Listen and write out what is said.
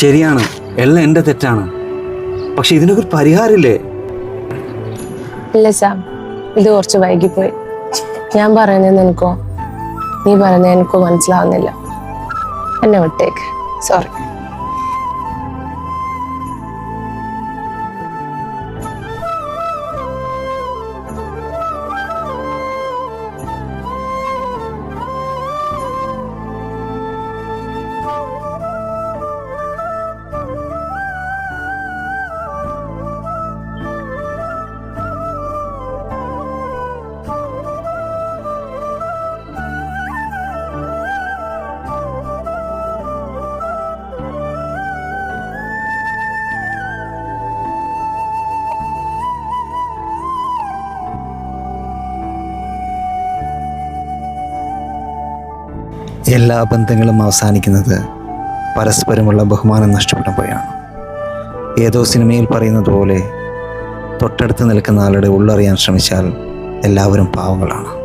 ശരിയാണ്. എല്ലാം എന്റെ തെറ്റാണ്. പക്ഷെ ഇതിനൊക്കെ ഒരു പരിഹാരമില്ലേ? ഇല്ല സാം. ഇത് കുറച്ച് വൈകിപ്പോയി. ഞാൻ പറയുന്നത് എനിക്കോ നീ പറയുന്നത് എനിക്കോ മനസ്സിലാവുന്നില്ല. എന്നെ വിട്ടേക്ക്. സോറി എല്ലാ ബന്ധങ്ങളും അവസാനിക്കുന്നത് പരസ്പരമുള്ള ബഹുമാനം നഷ്ടപ്പെടുമ്പോഴാണ് ഏതോ സിനിമയിൽ പറയുന്നത് പോലെ തൊട്ടടുത്ത് നിൽക്കുന്ന ആളുടെ ഉള്ളറിയാൻ ശ്രമിച്ചാൽ എല്ലാവരും പാവങ്ങളാണ്.